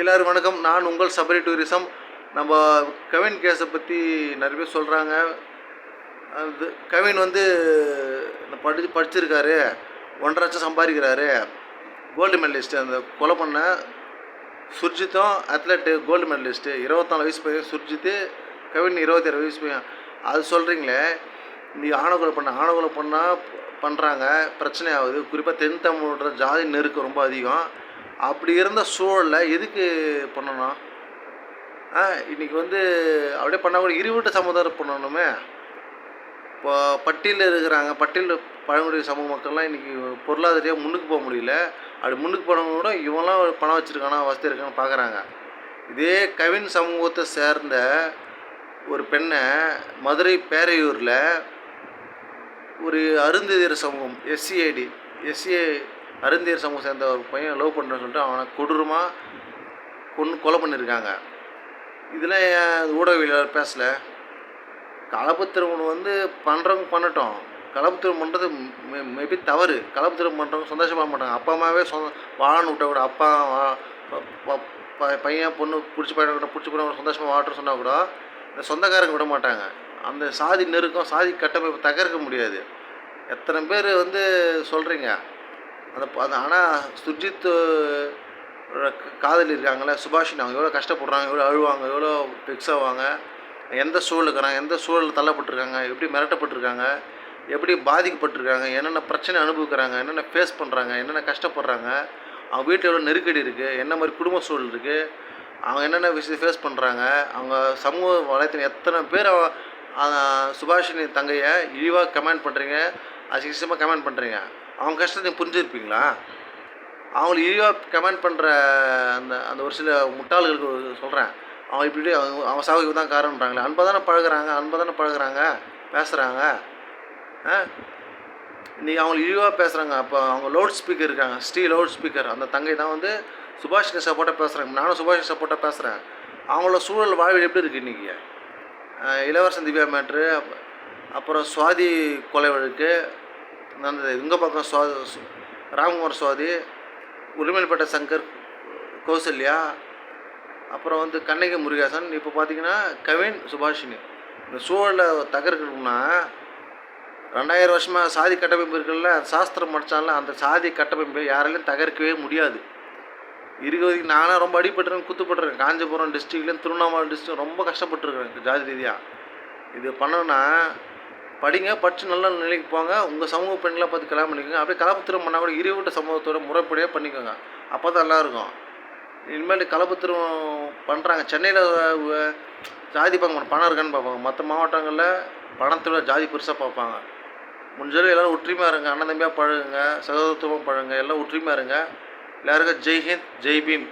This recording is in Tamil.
எல்லாரும் வணக்கம். நான் உங்கள் சபரி டூரிசம். நம்ம கவின் கேஸை பற்றி நிறைய பேர் சொல்கிறாங்க அது கவின் வந்து படி படிச்சிருக்காரு. ஒன்றரை லட்சம் சம்பாதிக்கிறாரு. கோல்டு மெடலிஸ்ட்டு அந்த கொலை பண்ண சுர்ஜித்தும் அத்லெட்டு கோல்டு மெடலிஸ்ட்டு இருபத்தாலு வயசு பையன் சுர்ஜித்து கவின் இருபத்தேழு வயசு பையன். அது சொல்கிறீங்களே நீ ஆணவகொலை பண்ண ஆணவகொலை பண்ணால் பண்ணுறாங்க பிரச்சனை ஆகுது. குறிப்பாக தென் தமிழோட ஜாதி நெருக்கம் ரொம்ப அதிகம். அப்படி இருந்த சூழலில் எதுக்கு பண்ணணும்? ஆ இன்றைக்கி வந்து அப்படியே பண்ணால் கூட இருவீட்டு சமுதாயம் பண்ணணுமே. இப்போ பட்டியலில் இருக்கிறாங்க பட்டியல் பழங்குடி சமூக மக்கள்லாம் இன்றைக்கி பொருளாதாரியாக முன்னுக்கு போக முடியல. அப்படி முன்னுக்கு போனவங்க கூட இவன்லாம் பணம் வச்சுருக்கானா வசதி இருக்கான்னு பார்க்குறாங்க இதே கவின் சமூகத்தை சேர்ந்த ஒரு பெண்ணை மதுரை பேரையூரில் ஒரு அருந்ததியர் சமூகம் எஸ்சிஐடி எஸ்சிஐ அருந்தியர் சமூகம் சேர்ந்த ஒரு பையன் லவ் பண்ணுறேன்னு சொல்லிட்டு அவனை கொடூரமாக கொன்று கொலை பண்ணியிருக்காங்க இதில் ஊடகவியலாளர் பேசலை? கலப்பு திருமணம் வந்து பண்ணுறவங்க பண்ணட்டும். கலப்பு திருமணம் பண்ணுறது மேபி தவறு. கலப்பு திருமணம் பண்ணுறவங்க சந்தோஷமாக மாட்டாங்க. அப்பா அம்மாவே சொந்த வாழன்னு விட்டால் கூட அப்பா வா- ப- ப- ப- பையன் பொண்ணு பிடிச்சி பையன் கூட பிடிச்சி போய் சந்தோஷமாக வாட்டுன்னு சொன்னால் கூட இந்த சொந்தக்காரங்க விட மாட்டாங்க. அந்த சாதி நெருக்கம் சாதி கட்டமைப்பு தகர்க்க முடியாது. எத்தனை பேர் வந்து சொல்கிறீங்க அந்த அது ஆனால் சுர்ஜித் காதலி இருக்காங்களே சுபாஷினி அவங்க எவ்வளோ கஷ்டப்படுறாங்க எவ்வளோ அழுவாங்க எவ்வளோ ஃபிக்ஸ் ஆவாங்க எந்த சூழல் இருக்கிறாங்க எந்த சூழலில் தள்ளப்பட்டிருக்காங்க எப்படி மிரட்டப்பட்டிருக்காங்க எப்படி பாதிக்கப்பட்டிருக்காங்க என்னென்ன பிரச்சனை அனுபவிக்கிறாங்க என்னென்ன ஃபேஸ் பண்ணுறாங்க என்னென்ன கஷ்டப்படுறாங்க அவங்க வீட்டில் எவ்வளோ நெருக்கடி இருக்குது என்ன மாதிரி குடும்ப சூழல் இருக்குது அவங்க என்னென்ன விஷயத்தை ஃபேஸ் பண்ணுறாங்க அவங்க சமூக வலைத்தளம் எத்தனை பேர் சுபாஷினி தங்கையை இழிவாக கமெண்ட் பண்ணுறீங்க அசிங்கமாக கமெண்ட் பண்ணுறீங்க அவங்க கஷ்டத்தை நீங்கள் புரிஞ்சிருப்பீங்களா? அவங்களை இழிவாக கமெண்ட் பண்ணுற அந்த அந்த ஒரு சில முட்டாள்களுக்கு சொல்கிறேன் அவன் இப்படி அவங்க அவன் சாவுக்கு தான் காரணன்றாங்களே அன்பாக தானே பழகுறாங்க? அன்பாக தானே பழகுறாங்க? பேசுகிறாங்க ஆ? இன்றைக்கி அவங்க இழிவாக பேசுகிறாங்க அப்போ அவங்க லவுட் ஸ்பீக்கர் இருக்காங்க. ஸ்ரீ லவுட் ஸ்பீக்கர் அந்த தங்கை தான் வந்து சுபாஷினி சப்போர்ட்டாக பேசுகிறாங்க நானும் சுபாஷினி சப்போர்ட்டாக பேசுகிறேன் அவங்களோட சூழல் வாழ்வில் எப்படி இருக்குது இன்றைக்கி இளவரசன் திவ்யா மேட்ரு அப்புறம் சுவாதி கொலை வழக்கு. அந்த இங்கே பக்கம் சுவா ராமகுமார் சுவாதி உரிமையில்பட்ட சங்கர் கௌசல்யா அப்புறம் வந்து கண்ணகி முருகேசன் இப்போ பார்த்தீங்கன்னா கவின் சுபாஷினி. இந்த சூழலை தகர்க்கணும்னா ரெண்டாயிரம் வருஷமாக சாதி கட்டமைப்பு இருக்குல்ல சாஸ்திரம் படித்தால அந்த சாதி கட்டமைப்பை யாராலையும் தகர்க்கவே முடியாது. இருக்கிறதுக்கு நானும் ரொம்ப அடிபட்டுருக்கேன் குத்துப்பட்டுருக்கேன் காஞ்சிபுரம் டிஸ்ட்ரிக்ட்லேயும் திருவண்ணாமலை டிஸ்ட்ரிக் ரொம்ப கஷ்டப்பட்டுருக்கேன் ஜாதி ரீதியாக இது பண்ணணும்னா படிங்க படித்து நல்ல நிலைக்கு போங்க. உங்கள் சமூக பெண்களை பார்த்து கல்யாணம் பண்ணிக்கோங்க. அப்படியே கலப்புத்திரம் பண்ணால் கூட இருவிட்ட சமூகத்தோட முறைப்படியாக பண்ணிக்கோங்க. அப்போ தான் நல்லாயிருக்கும் இனிமேல் கலப்புத்திரம் பண்ணுறாங்க சென்னையில் ஜாதி பார்க்க பணம் இருக்கான்னு பார்ப்பாங்க. மற்ற மாவட்டங்களில் பணத்தோட ஜாதி பெருசாக பார்ப்பாங்க. முடிஞ்சாலும் எல்லோரும் ஒற்றுமையாக இருங்க. அண்ணன் தம்பியாக பழகுங்க. சகோதரத்துவம் பழகுங்க. எல்லாம் ஒற்றுமையாக இருங்க. எல்லாருக்கும் ஜெய் ஹிந்த் ஜெய் பீம்.